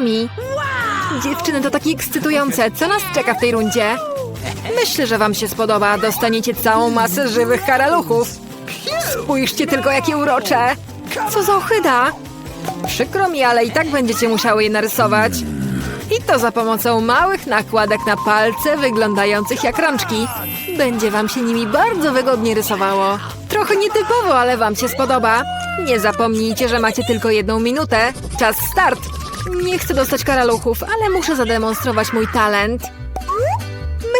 nami. Dziewczyny, to takie ekscytujące. Co nas czeka w tej rundzie? Myślę, że wam się spodoba. Dostaniecie całą masę żywych karaluchów. Spójrzcie tylko, jakie urocze. Co za ochyda. Przykro mi, ale i tak będziecie musiały je narysować. I to za pomocą małych nakładek na palce wyglądających jak rączki. Będzie wam się nimi bardzo wygodnie rysowało. Trochę nietypowo, ale wam się spodoba. Nie zapomnijcie, że macie tylko jedną minutę. Czas start. Nie chcę dostać karaluchów, ale muszę zademonstrować mój talent.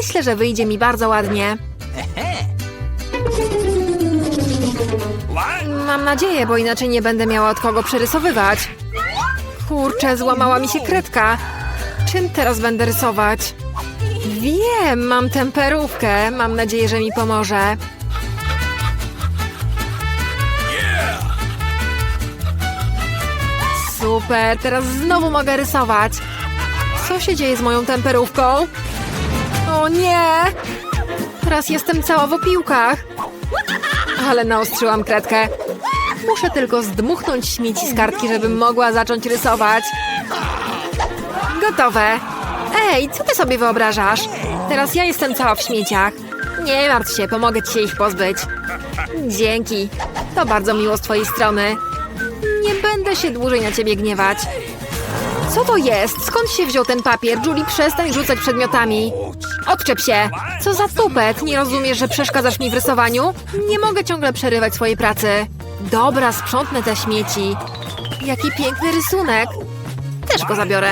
Myślę, że wyjdzie mi bardzo ładnie. Mam nadzieję, bo inaczej nie będę miała od kogo przerysowywać. Kurczę, złamała mi się kredka. Czym teraz będę rysować? Wiem, mam temperówkę. Mam nadzieję, że mi pomoże. Super, teraz znowu mogę rysować. Co się dzieje z moją temperówką? O nie! Teraz jestem cała w opiłkach. Ale naostrzyłam kredkę. Muszę tylko zdmuchnąć śmieci z kartki, żebym mogła zacząć rysować. Gotowe. Ej, co ty sobie wyobrażasz? Teraz ja jestem cała w śmieciach. Nie martw się, pomogę ci się ich pozbyć. Dzięki. To bardzo miło z twojej strony. Będę się dłużej na ciebie gniewać. Co to jest? Skąd się wziął ten papier? Julie, przestań rzucać przedmiotami. Odczep się. Co za tupet? Nie rozumiesz, że przeszkadzasz mi w rysowaniu? Nie mogę ciągle przerywać swojej pracy. Dobra, sprzątnę te śmieci. Jaki piękny rysunek. Też go zabiorę.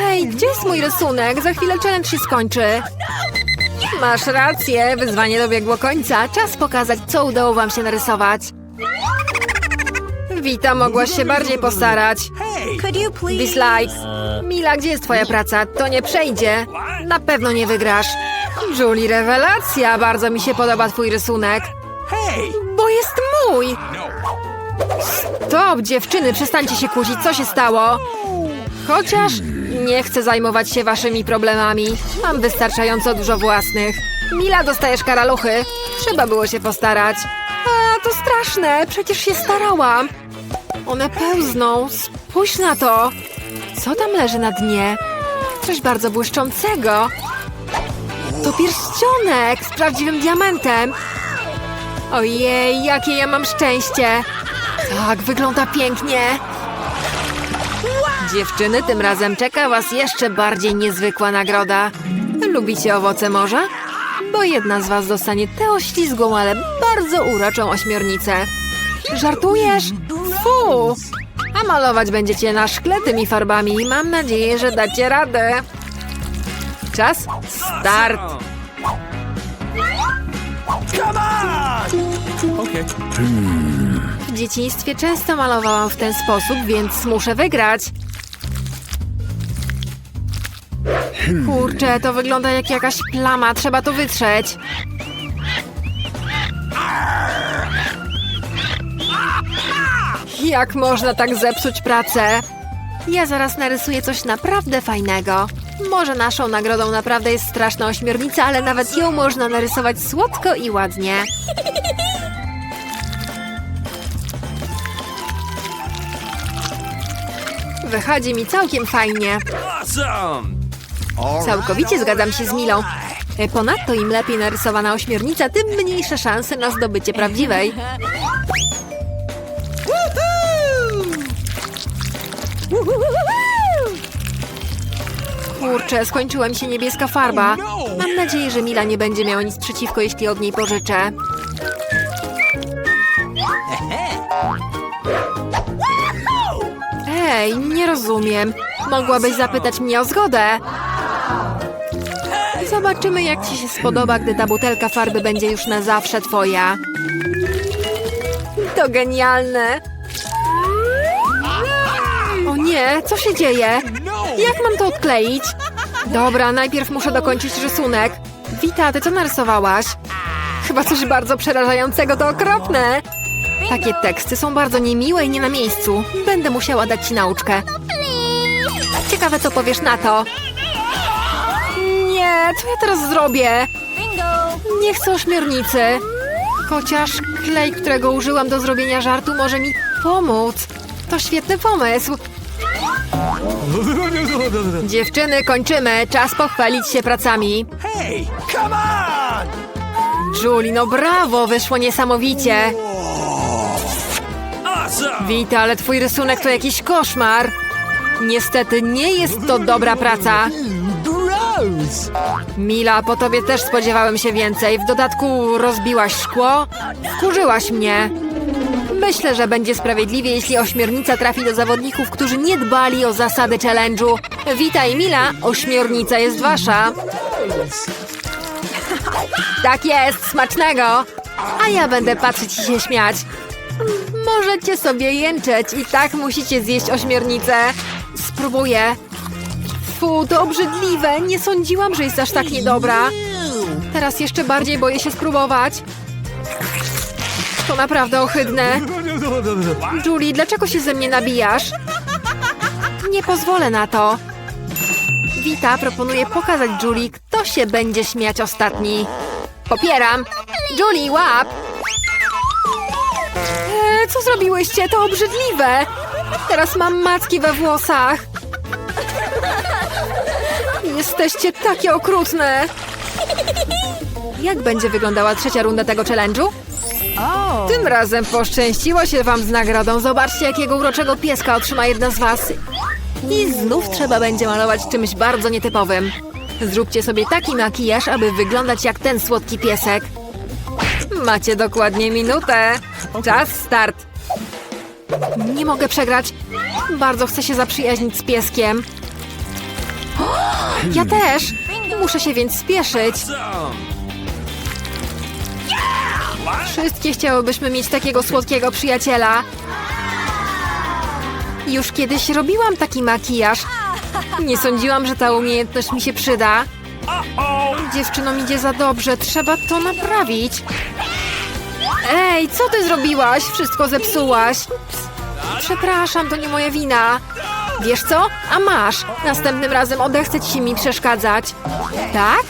Ej, gdzie jest mój rysunek? Za chwilę challenge się skończy. Masz rację, wyzwanie dobiegło końca. Czas pokazać, co udało wam się narysować. Wita, mogłaś się bardziej postarać. Could you please? Dislike. Mila, gdzie jest twoja praca? To nie przejdzie. Na pewno nie wygrasz. Julie, rewelacja. Bardzo mi się podoba twój rysunek. Bo jest mój. Stop, dziewczyny, przestańcie się kłócić. Co się stało? Chociaż nie chcę zajmować się waszymi problemami. Mam wystarczająco dużo własnych. Mila, dostajesz karaluchy. Trzeba było się postarać. A, to straszne. Przecież się starałam. One pełzną. Spójrz na to. Co tam leży na dnie? Coś bardzo błyszczącego. To pierścionek z prawdziwym diamentem. Ojej, jakie ja mam szczęście. Tak, wygląda pięknie. Dziewczyny, tym razem czeka was jeszcze bardziej niezwykła nagroda. Lubicie owoce morza? Bo jedna z was dostanie tę oślizgłą, ale bardzo uroczą ośmiornicę. Żartujesz? Fu! A malować będziecie na szkle tymi farbami. Mam nadzieję, że dacie radę. Czas start. W dzieciństwie często malowałam w ten sposób, więc muszę wygrać. Kurczę, to wygląda jak jakaś plama. Trzeba to wytrzeć. Jak można tak zepsuć pracę? Ja zaraz narysuję coś naprawdę fajnego. Może naszą nagrodą naprawdę jest straszna ośmiornica, ale nawet ją można narysować słodko i ładnie. Wychodzi mi całkiem fajnie. Całkowicie zgadzam się z Milą. Ponadto im lepiej narysowana ośmiornica, tym mniejsze szanse na zdobycie prawdziwej. Kurczę, skończyła mi się niebieska farba. Mam nadzieję, że Mila nie będzie miała nic przeciwko, jeśli od niej pożyczę. Ej, nie rozumiem. Mogłabyś zapytać mnie o zgodę. Zobaczymy, jak ci się spodoba, gdy ta butelka farby będzie już na zawsze twoja. To genialne. O nie, co się dzieje? Jak mam to odkleić? Dobra, najpierw muszę dokończyć rysunek. Wita, ty co narysowałaś? Chyba coś bardzo przerażającego, to okropne. Takie teksty są bardzo niemiłe i nie na miejscu. Będę musiała dać ci nauczkę. Ciekawe, co powiesz na to. Nie, co ja teraz zrobię? Nie chcę ośmiornicy. Chociaż klej, którego użyłam do zrobienia żartu, może mi pomóc. To świetny pomysł. Dziewczyny, kończymy. Czas pochwalić się pracami. Hey, come on! Julie, no brawo, wyszło niesamowicie. Wita, ale twój rysunek to jakiś koszmar. Niestety nie jest to dobra praca. Mila, po tobie też spodziewałem się więcej. W dodatku rozbiłaś szkło. Wkurzyłaś mnie. Myślę, że będzie sprawiedliwie, jeśli ośmiornica trafi do zawodników, którzy nie dbali o zasady challenge'u. Witaj, Mila. Ośmiornica jest wasza. Tak jest, smacznego. A ja będę patrzeć i się śmiać. Możecie sobie jęczeć i tak musicie zjeść ośmiornicę. Spróbuję. Fu, to obrzydliwe. Nie sądziłam, że jest aż tak niedobra. Teraz jeszcze bardziej boję się spróbować. To naprawdę ohydne. Julie, dlaczego się ze mnie nabijasz? Nie pozwolę na to. Wita proponuje pokazać Julie, kto się będzie śmiać ostatni. Popieram. Julie, łap! E, co zrobiłyście? To obrzydliwe. Teraz mam macki we włosach. Jesteście takie okrutne. Jak będzie wyglądała trzecia runda tego challenge'u? Oh. Tym razem poszczęściło się wam z nagrodą. Zobaczcie, jakiego uroczego pieska otrzyma jedna z was. I znów trzeba będzie malować czymś bardzo nietypowym. Zróbcie sobie taki makijaż, aby wyglądać jak ten słodki piesek. Macie dokładnie minutę. Czas start. Nie mogę przegrać. Bardzo chcę się zaprzyjaźnić z pieskiem. Ja też. Muszę się więc spieszyć. Wszystkie chciałybyśmy mieć takiego słodkiego przyjaciela. Już kiedyś robiłam taki makijaż. Nie sądziłam, że ta umiejętność mi się przyda. Dziewczynom idzie za dobrze, trzeba to naprawić. Ej, co ty zrobiłaś? Wszystko zepsułaś. Przepraszam, to nie moja wina. Wiesz co? A masz. Następnym razem odechce ci się mi przeszkadzać. Tak?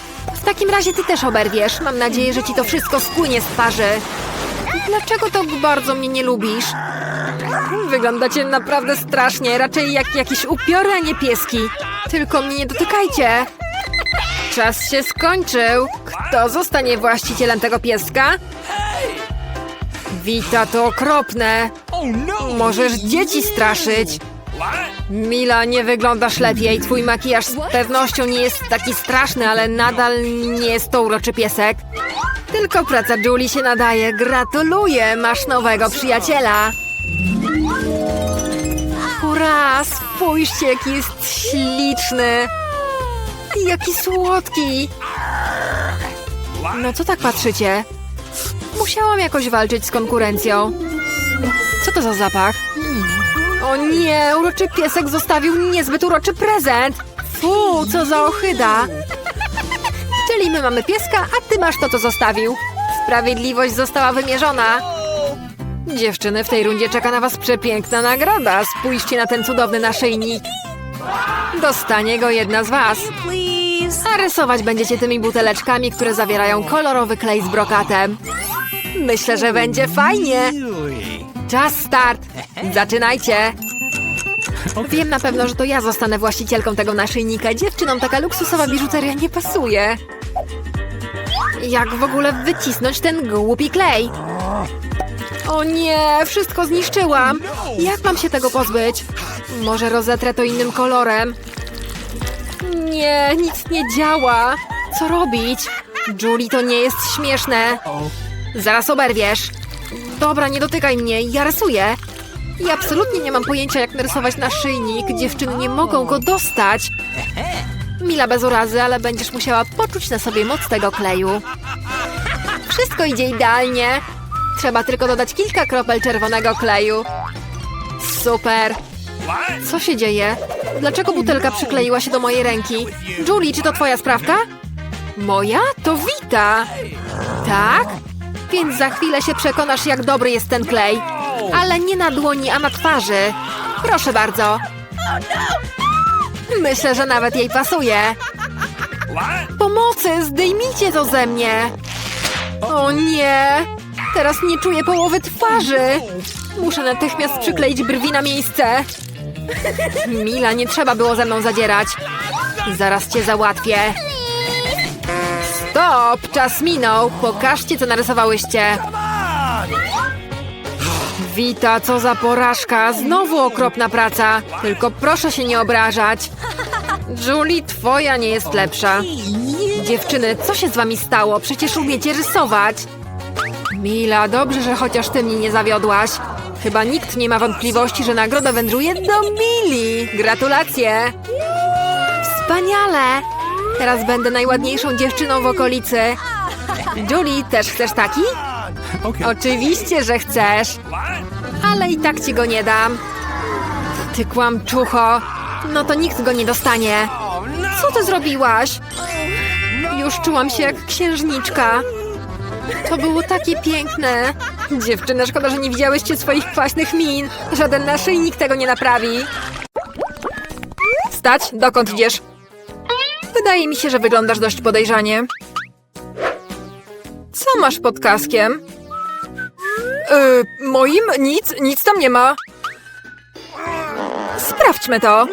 W takim razie ty też oberwiesz. Mam nadzieję, że ci to wszystko spłynie z twarzy. Dlaczego tak bardzo mnie nie lubisz? Wyglądacie naprawdę strasznie, raczej jak jakieś upiory, a nie pieski. Tylko mnie nie dotykajcie. Czas się skończył. Kto zostanie właścicielem tego pieska? Wita, to okropne. Oh no! Możesz dzieci straszyć. Mila, nie wyglądasz lepiej. Twój makijaż z pewnością nie jest taki straszny, ale nadal nie jest to uroczy piesek. Tylko praca Julie się nadaje. Gratuluję, masz nowego przyjaciela. Hurra, spójrzcie, jaki jest śliczny. Jaki słodki. No co tak patrzycie? Musiałam jakoś walczyć z konkurencją. Co to za zapach? O nie, uroczy piesek zostawił niezbyt uroczy prezent. Fu, co za ochyda. Czyli my mamy pieska, a ty masz to, co zostawił. Sprawiedliwość została wymierzona. Dziewczyny, w tej rundzie czeka na was przepiękna nagroda. Spójrzcie na ten cudowny naszyjnik. Dostanie go jedna z was. A rysować będziecie tymi buteleczkami, które zawierają kolorowy klej z brokatem. Myślę, że będzie fajnie. Czas start! Zaczynajcie! Wiem na pewno, że to ja zostanę właścicielką tego naszyjnika. Dziewczynom taka luksusowa biżuteria nie pasuje. Jak w ogóle wycisnąć ten głupi klej? O nie, wszystko zniszczyłam. Jak mam się tego pozbyć? Może rozetrę to innym kolorem? Nie, nic nie działa. Co robić? Julie, to nie jest śmieszne. Zaraz oberwiesz. Dobra, nie dotykaj mnie, ja rysuję. I absolutnie nie mam pojęcia, jak narysować naszyjnik. Dziewczyny nie mogą go dostać. Mila bez urazy, ale będziesz musiała poczuć na sobie moc tego kleju. Wszystko idzie idealnie. Trzeba tylko dodać kilka kropel czerwonego kleju. Super. Co się dzieje? Dlaczego butelka przykleiła się do mojej ręki? Julie, czy to twoja sprawka? Moja? To Wita. Tak? Więc za chwilę się przekonasz, jak dobry jest ten klej. Ale nie na dłoni, a na twarzy. Proszę bardzo. Myślę, że nawet jej pasuje. Pomocy, zdejmijcie to ze mnie. O nie. Teraz nie czuję połowy twarzy. Muszę natychmiast przykleić brwi na miejsce. Mila, nie trzeba było ze mną zadzierać. Zaraz cię załatwię. Stop! Czas minął. Pokażcie, co narysowałyście. Wita, co za porażka. Znowu okropna praca. Tylko proszę się nie obrażać. Julie, twoja nie jest lepsza. Dziewczyny, co się z wami stało? Przecież umiecie rysować. Mila, dobrze, że chociaż ty mnie nie zawiodłaś. Chyba nikt nie ma wątpliwości, że nagroda wędruje do Mili. Gratulacje! Wspaniale! Teraz będę najładniejszą dziewczyną w okolicy. Julie, też chcesz taki? Oczywiście, że chcesz. Ale i tak ci go nie dam. Ty kłamczucho. No to nikt go nie dostanie. Co ty zrobiłaś? Już czułam się jak księżniczka. To było takie piękne. Dziewczyny, szkoda, że nie widziałyście swoich kwaśnych min. Żaden naszyjnik tego nie naprawi. Stać, dokąd idziesz? Wydaje mi się, że wyglądasz dość podejrzanie. Co masz pod kaskiem? Yy, moim? Nic, nic tam nie ma. Sprawdźmy to.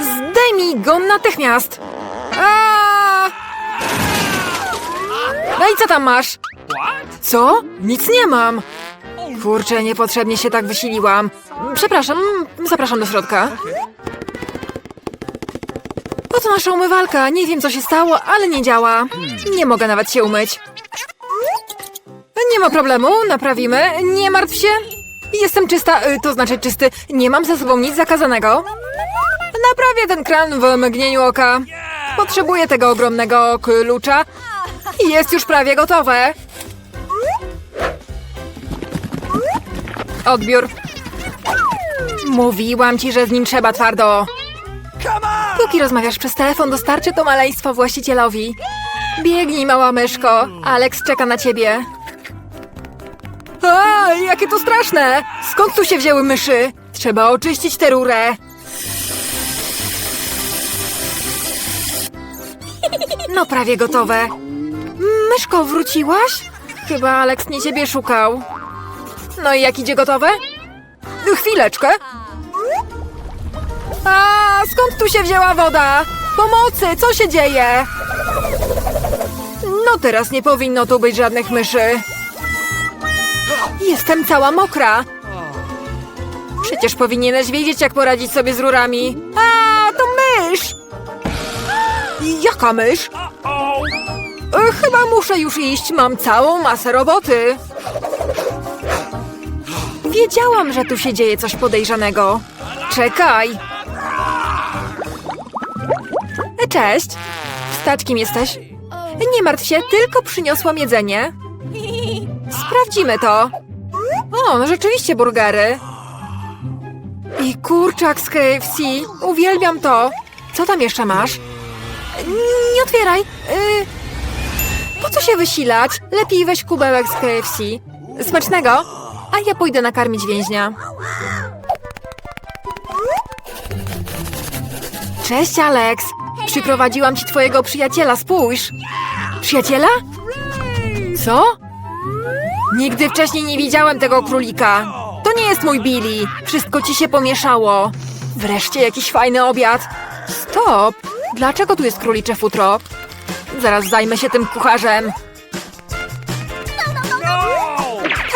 Zdejmij go natychmiast. No i co tam masz? Co? Nic nie mam. Kurczę, niepotrzebnie się tak wysiliłam. Przepraszam, zapraszam do środka. Oto nasza umywalka. Nie wiem, co się stało, ale nie działa. Nie mogę nawet się umyć. Nie ma problemu, naprawimy. Nie martw się. Jestem czysta, y, to znaczy czysty. Nie mam ze sobą nic zakazanego. Naprawię ten kran w mgnieniu oka. Potrzebuję tego ogromnego klucza. Jest już prawie gotowe. Odbiór. Mówiłam ci, że z nim trzeba twardo. Póki rozmawiasz przez telefon, dostarczy to maleństwo właścicielowi. Biegnij, mała myszko. Alex czeka na ciebie. A, jakie to straszne! Skąd tu się wzięły myszy? Trzeba oczyścić tę rurę. No prawie gotowe. Myszko, wróciłaś? Chyba Alex nie ciebie szukał. No i jak idzie gotowe? Chwileczkę. A, skąd tu się wzięła woda? Pomocy, co się dzieje? No teraz nie powinno tu być żadnych myszy. Jestem cała mokra. Przecież powinieneś wiedzieć, jak poradzić sobie z rurami. A, to mysz! Jaka mysz? E, Chyba muszę już iść, mam całą masę roboty. Wiedziałam, że tu się dzieje coś podejrzanego. Czekaj. Cześć. Stać, kim jesteś? Nie martw się, tylko przyniosłam jedzenie. Sprawdzimy to. O, no rzeczywiście burgery. I kurczak z KFC. Uwielbiam to. Co tam jeszcze masz? Nie otwieraj. Y... Po co się wysilać? Lepiej weź kubełek z KFC. Smacznego. A ja pójdę nakarmić więźnia. Cześć, Alex. Przyprowadziłam ci twojego przyjaciela, spójrz. Przyjaciela? Co? Nigdy wcześniej nie widziałem tego królika. To nie jest mój Billy. Wszystko ci się pomieszało. Wreszcie jakiś fajny obiad. Stop! Dlaczego tu jest królicze futro? Zaraz zajmę się tym kucharzem.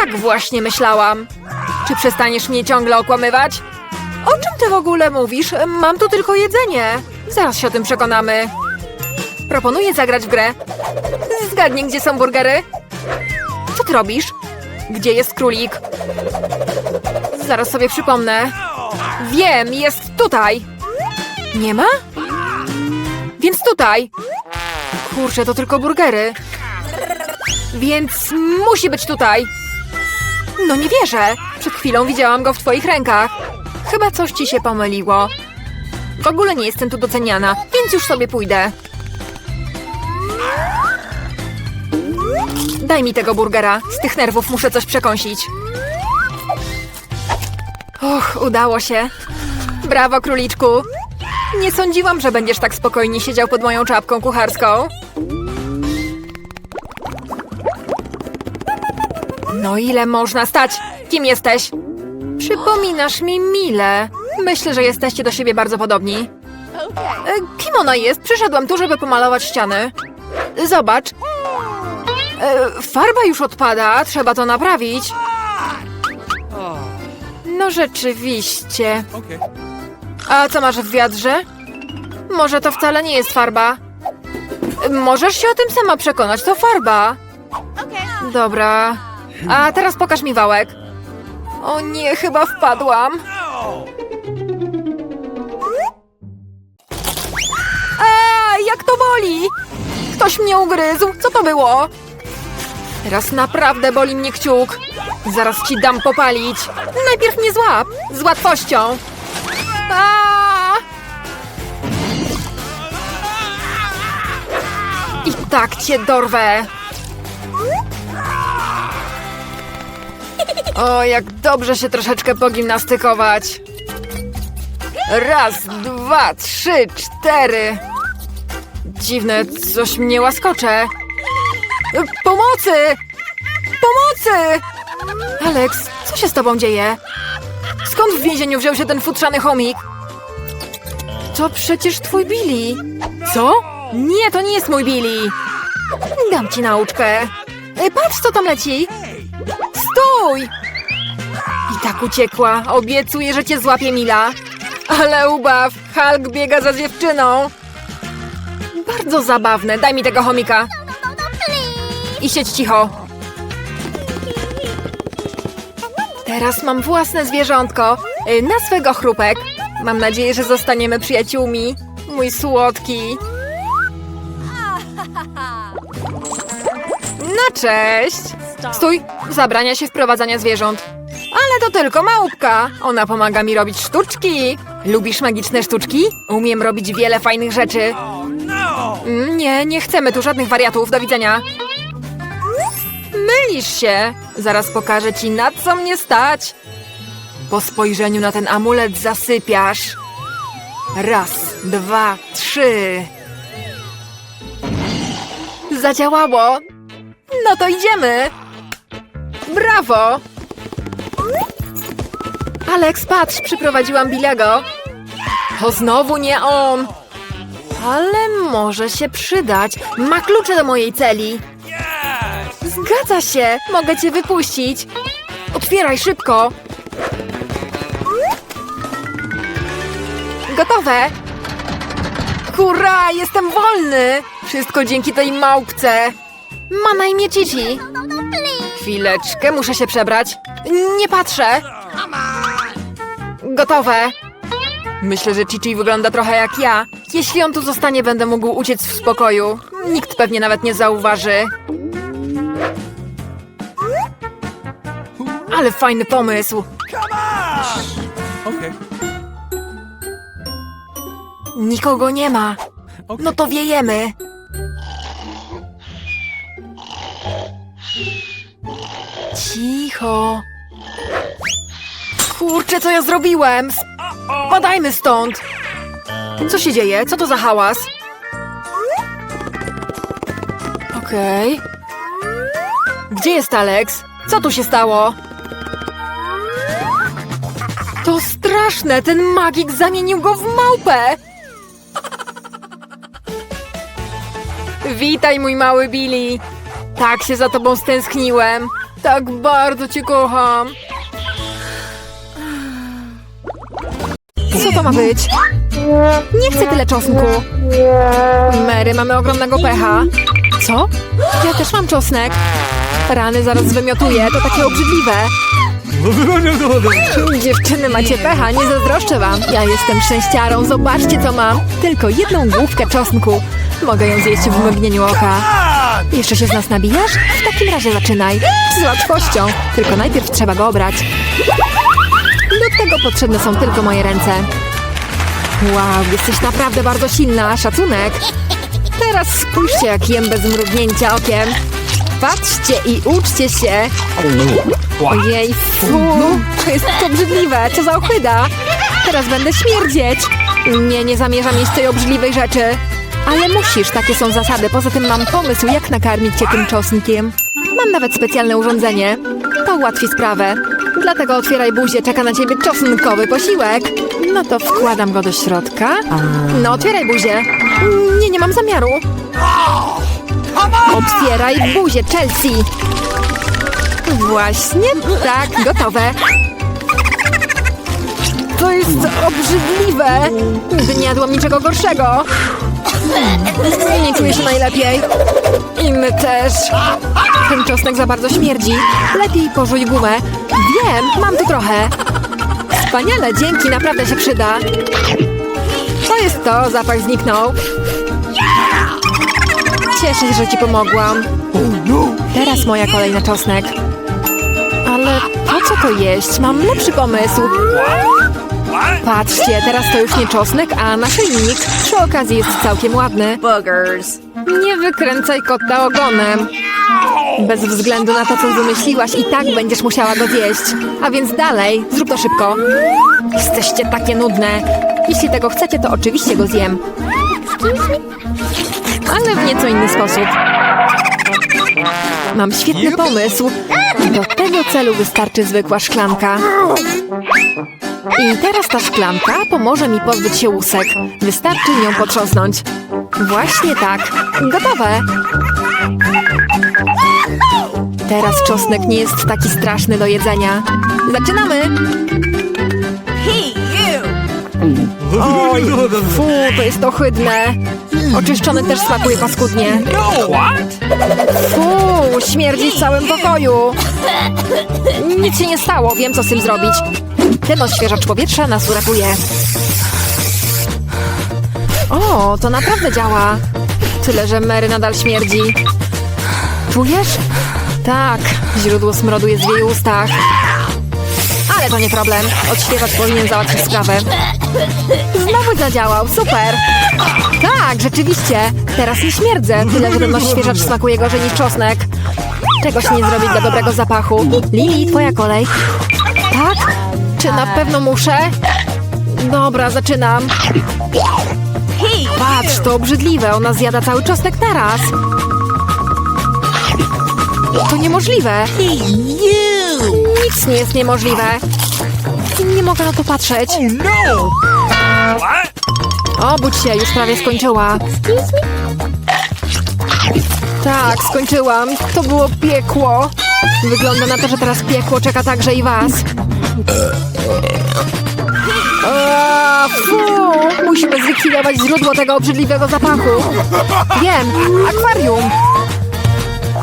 Tak właśnie myślałam. Czy przestaniesz mnie ciągle okłamywać? O czym ty w ogóle mówisz? Mam tu tylko jedzenie. Zaraz się o tym przekonamy. Proponuję zagrać w grę. Zgadnij, gdzie są burgery. Co ty robisz? Gdzie jest królik? Zaraz sobie przypomnę. Wiem, jest tutaj. Nie ma? Więc tutaj. Kurczę, to tylko burgery. Więc musi być tutaj. No nie wierzę. Przed chwilą widziałam go w twoich rękach. Chyba coś ci się pomyliło. W ogóle nie jestem tu doceniana, więc już sobie pójdę. Daj mi tego burgera. Z tych nerwów muszę coś przekąsić. Och, udało się. Brawo, króliczku. Nie sądziłam, że będziesz tak spokojnie siedział pod moją czapką kucharską. No ile można stać? Kim jesteś? Przypominasz mi Milę. Myślę, że jesteście do siebie bardzo podobni. E, Kim ona jest? Przyszedłem tu, żeby pomalować ściany. Zobacz. E, Farba już odpada, trzeba to naprawić. No rzeczywiście. A co masz w wiadrze? Może to wcale nie jest farba. Możesz się o tym sama przekonać, to farba. Dobra. A teraz pokaż mi wałek. O nie, chyba wpadłam. Boli! Ktoś mnie ugryzł. Co to było? Teraz naprawdę boli mnie kciuk. Zaraz ci dam popalić. Najpierw mnie złap. Z łatwością. A! I tak cię dorwę. O, jak dobrze się troszeczkę pogimnastykować. Raz, dwa, trzy, cztery. Dziwne, coś mnie łaskocze. Pomocy! Pomocy! Alex, co się z tobą dzieje? Skąd w więzieniu wziął się ten futrzany chomik? To przecież twój Billy. Co? Nie, to nie jest mój Billy. Dam ci nauczkę. Ej, Patrz, co tam leci. Stój! I tak uciekła. Obiecuję, że cię złapie Mila. Ale ubaw, Hulk biega za dziewczyną. Bardzo zabawne. Daj mi tego chomika. I siedź cicho. Teraz mam własne zwierzątko. y, Na swego chrupek. Mam nadzieję, że zostaniemy przyjaciółmi. Mój słodki. No cześć. Stój, zabrania się wprowadzania zwierząt. Ale to tylko małpka. Ona pomaga mi robić sztuczki. Lubisz magiczne sztuczki? Umiem robić wiele fajnych rzeczy. Nie, nie chcemy tu żadnych wariatów. Do widzenia. Mylisz się. Zaraz pokażę ci, na co mnie stać. Po spojrzeniu na ten amulet zasypiasz. Raz, dwa, trzy. Zadziałało. No to idziemy. Brawo. Alex, patrz, przyprowadziłam Bilego. To znowu nie on. Ale może się przydać. Ma klucze do mojej celi. Zgadza się. Mogę cię wypuścić. Otwieraj szybko. Gotowe. Hurra, jestem wolny. Wszystko dzięki tej małpce. Ma na imię Cici. Chwileczkę, muszę się przebrać. Nie patrzę. Gotowe. Myślę, że Chichi wygląda trochę jak ja. Jeśli on tu zostanie, będę mógł uciec w spokoju. Nikt pewnie nawet nie zauważy. Ale fajny pomysł. Okay. Nikogo nie ma. No to wiejemy. Cicho. Kurczę, co ja zrobiłem? Spadajmy stąd. Co się dzieje? Co to za hałas? Okej. Gdzie jest Alex? Co tu się stało? To straszne! Ten magik zamienił go w małpę! Witaj, mój mały Billy! Tak się za tobą stęskniłem! Tak bardzo cię kocham! Co to ma być? Nie chcę tyle czosnku! Mary, mamy ogromnego pecha. Co? Ja też mam czosnek. Rany zaraz wymiotuję, to takie obrzydliwe. Dziewczyny, macie pecha, nie zazdroszczę wam. Ja jestem szczęściarą, zobaczcie co mam. Tylko jedną główkę czosnku. Mogę ją zjeść w mgnieniu oka. Jeszcze się z nas nabijasz? W takim razie zaczynaj. Z łatwością. Tylko najpierw trzeba go obrać. Do tego potrzebne są tylko moje ręce. Wow, jesteś naprawdę bardzo silna. Szacunek. Teraz spójrzcie, jak jem bez mrugnięcia okiem. Patrzcie i uczcie się. Ojej, fu, to jest obrzydliwe, co za ochyda. Teraz będę śmierdzieć. Nie, nie zamierzam jeść tej obrzydliwej rzeczy. Ale musisz, takie są zasady. Poza tym mam pomysł, jak nakarmić cię tym czosnkiem. Mam nawet specjalne urządzenie. To ułatwi sprawę. Dlatego otwieraj buzię, czeka na ciebie czosnkowy posiłek. No to wkładam go do środka. No, otwieraj buzię. Nie, nie mam zamiaru. Otwieraj buzię, Chelsea. Właśnie tak, gotowe. To jest obrzydliwe. Nigdy nie jadłam niczego gorszego. Nie czuję się najlepiej. I my też. Ten czosnek za bardzo śmierdzi. Lepiej porzuć gumę. Wiem, mam tu trochę. Wspaniale, dzięki, naprawdę się przyda. To jest to, zapach zniknął. Cieszę się, że ci pomogłam. Teraz moja kolej na czosnek. Ale po co to jeść? Mam lepszy pomysł. Patrzcie, teraz to już nie czosnek, a naszyjnik. Przy okazji jest całkiem ładny. Boogers. Nie wykręcaj kota ogonem. Bez względu na to, co wymyśliłaś, i tak będziesz musiała go zjeść. A więc dalej, zrób to szybko. Jesteście takie nudne. Jeśli tego chcecie, to oczywiście go zjem. Ale w nieco inny sposób. Mam świetny pomysł. Do tego celu wystarczy zwykła szklanka. I teraz ta szklanka pomoże mi pozbyć się łusek. Wystarczy nią potrząsnąć. Właśnie tak. Gotowe. Teraz czosnek nie jest taki straszny do jedzenia. Zaczynamy! Hey, you. Oj, fu, to jest ohydne. Oczyszczony też smakuje paskudnie. No, what? Fu, śmierdzi w całym pokoju. Nic się nie stało, wiem co z tym zrobić. Ten odświeżacz powietrza nas uratuje. O, to naprawdę działa. Tyle, że Mary nadal śmierdzi. Czujesz? Tak, źródło smrodu jest w jej ustach. Ale to nie problem. Odświeżacz powinien załatwić sprawę. Znowu zadziałał, super! Tak, rzeczywiście. Teraz nie śmierdzę, tyle że ten odświeżacz smakuje gorzej niż czosnek. Czegoś nie zrobić dla dobrego zapachu. Lili, twoja kolej. Tak? Czy na pewno muszę? Dobra, zaczynam. Patrz, to obrzydliwe, ona zjada cały czosnek naraz. To niemożliwe. Nic nie jest niemożliwe. Nie mogę na to patrzeć. No. What? Obudź się, już prawie skończyła. Tak, skończyłam. To było piekło. Wygląda na to, że teraz piekło czeka także i was. Fu! Musimy zlikwidować źródło tego obrzydliwego zapachu. Wiem, akwarium.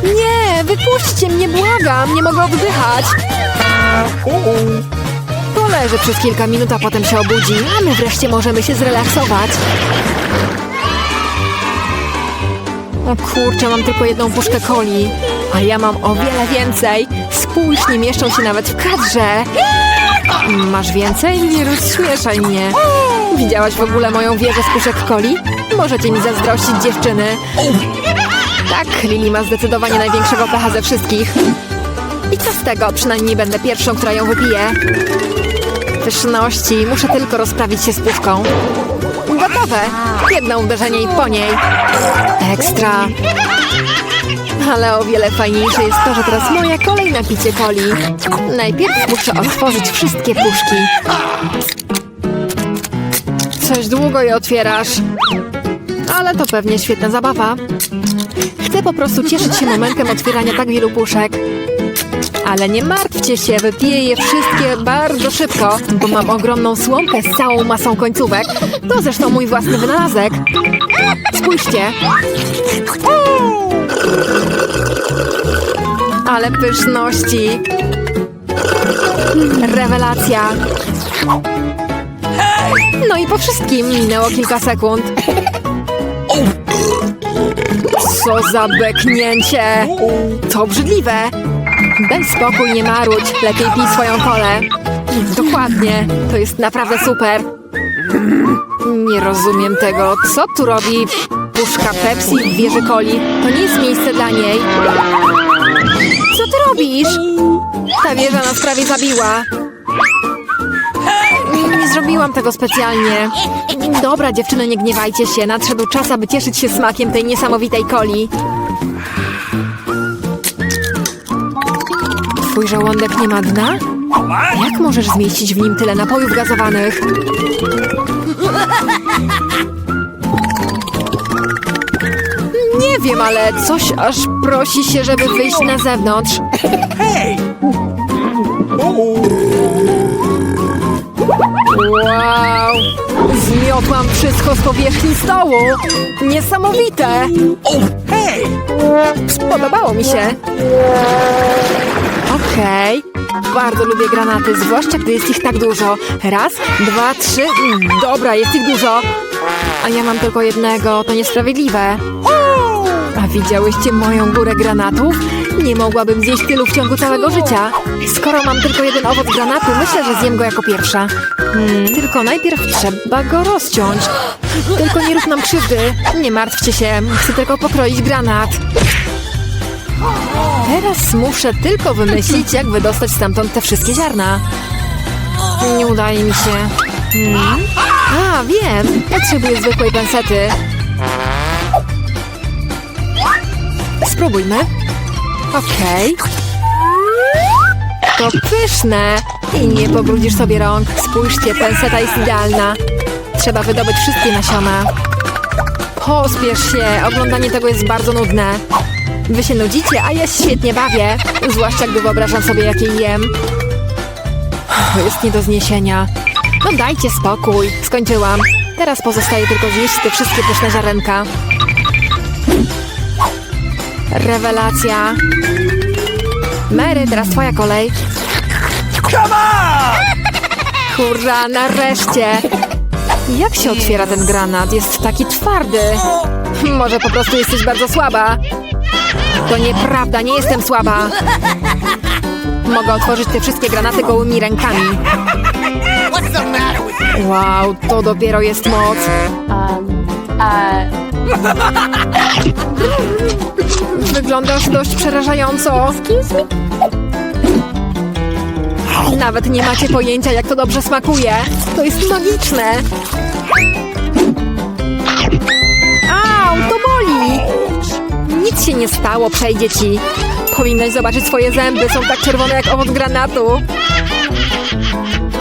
Nie, wypuśćcie mnie, błagam, nie mogę oddychać. Poleży przez kilka minut, a potem się obudzi, a my wreszcie możemy się zrelaksować. O kurczę, mam tylko jedną puszkę coli, a ja mam o wiele więcej. Spójrz, nie mieszczą się nawet w kadrze. Masz więcej? Nie rozśmieszaj mnie. Widziałaś w ogóle moją wieżę z puszek coli? Możecie mi zazdrościć, dziewczyny. Tak, Lili ma zdecydowanie największego pecha ze wszystkich. I co z tego? Przynajmniej będę pierwszą, która ją wypije. Pyszności, muszę tylko rozprawić się z puszką. Gotowe! Jedno uderzenie i po niej. Ekstra. Ale o wiele fajniejsze jest to, że teraz moja kolej na picie coli. Najpierw muszę otworzyć wszystkie puszki. Coś długo je otwierasz. Ale to pewnie świetna zabawa. Chcę po prostu cieszyć się momentem otwierania tak wielu puszek. Ale nie martwcie się, wypiję je wszystkie bardzo szybko, bo mam ogromną słomkę z całą masą końcówek. To zresztą mój własny wynalazek. Spójrzcie. Ale pyszności. Rewelacja. No i po wszystkim minęło kilka sekund. Co za beknięcie! To obrzydliwe! Daj spokój, nie marudź. Lepiej pij swoją kolę. Dokładnie. To jest naprawdę super. Nie rozumiem tego. Co tu robi puszka Pepsi w wieży coli? To nie jest miejsce dla niej. Co ty robisz? Ta wieża nas prawie zabiła. Nie zrobiłam tego specjalnie. Dobra, dziewczyny, nie gniewajcie się. Nadszedł czas, aby cieszyć się smakiem tej niesamowitej coli. Twój żołądek nie ma dna? Jak możesz zmieścić w nim tyle napojów gazowanych? Wiem, ale coś aż prosi się, żeby wyjść na zewnątrz. Hey! Wow! Zmiotłam wszystko z powierzchni stołu! Niesamowite! Hey! Spodobało mi się. Okej. Bardzo lubię granaty, zwłaszcza gdy jest ich tak dużo. Raz, dwa, trzy. Mm, Dobra, jest ich dużo. A ja mam tylko jednego, to niesprawiedliwe. A widziałyście moją górę granatów? Nie mogłabym zjeść tylu w ciągu całego życia. Skoro mam tylko jeden owoc granatu, myślę, że zjem go jako pierwsza. Hmm, tylko najpierw trzeba go rozciąć. Tylko nie rób nam krzywdy. Nie martwcie się, chcę tylko pokroić granat. Teraz muszę tylko wymyślić, jak wydostać stamtąd te wszystkie ziarna. Nie udaje mi się. Hmm? A, wiem. Potrzebuję zwykłej pensety. Spróbujmy. Okej. To pyszne. I nie pobrudzisz sobie rąk. Spójrzcie, penseta jest idealna. Trzeba wydobyć wszystkie nasiona. Pospiesz się. Oglądanie tego jest bardzo nudne. Wy się nudzicie, a ja świetnie bawię. Zwłaszcza gdy wyobrażam sobie, jakie jem. To jest nie do zniesienia. No dajcie spokój. Skończyłam. Teraz pozostaje tylko zjeść te wszystkie pyszne ziarenka. Rewelacja. Mary, teraz twoja kolej. Come on! Kurra, nareszcie. Jak się otwiera ten granat? Jest taki twardy. Może po prostu jesteś bardzo słaba. To nieprawda, nie jestem słaba. Mogę otworzyć te wszystkie granaty gołymi rękami. Wow, to dopiero jest moc. Wyglądasz dość przerażająco. Nawet nie macie pojęcia, jak to dobrze smakuje. To jest magiczne. Au, to boli. Nic się nie stało, przejdzie ci. Powinnaś zobaczyć swoje zęby, są tak czerwone jak owoc granatu.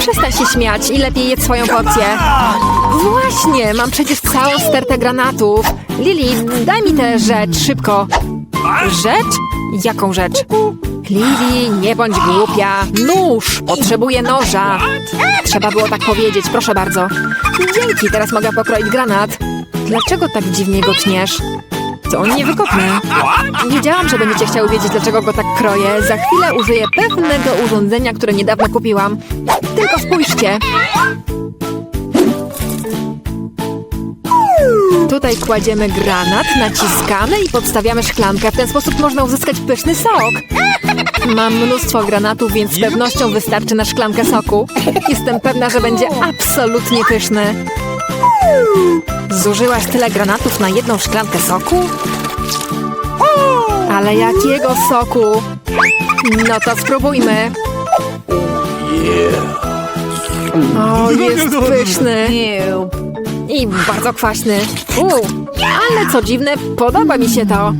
Przestań się śmiać i lepiej jedz swoją porcję. Właśnie, mam przecież całą stertę granatów. Lili, daj mi tę rzecz, szybko. Rzecz? Jaką rzecz? Lili, nie bądź głupia. Nóż! Potrzebuję noża. Trzeba było tak powiedzieć, proszę bardzo. Dzięki, teraz mogę pokroić granat. Dlaczego tak dziwnie go tniesz? To niewykopne. Wiedziałam, że będziecie chciały wiedzieć, dlaczego go tak kroję. Za chwilę użyję pewnego urządzenia, które niedawno kupiłam. Tylko spójrzcie. Tutaj kładziemy granat, naciskamy i podstawiamy szklankę. W ten sposób można uzyskać pyszny sok. Mam mnóstwo granatów, więc z pewnością wystarczy na szklankę soku. Jestem pewna, że będzie absolutnie pyszny. Zużyłaś tyle granatów na jedną szklankę soku? Ale jakiego soku? No to spróbujmy. O, jest pyszny. I bardzo kwaśny. Uuu, ale co dziwne, podoba mi się to.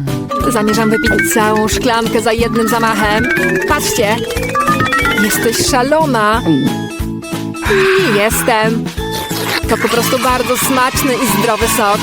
Zamierzam wypić całą szklankę za jednym zamachem. Patrzcie. Jesteś szalona. I jestem. To po prostu bardzo smaczny i zdrowy sok.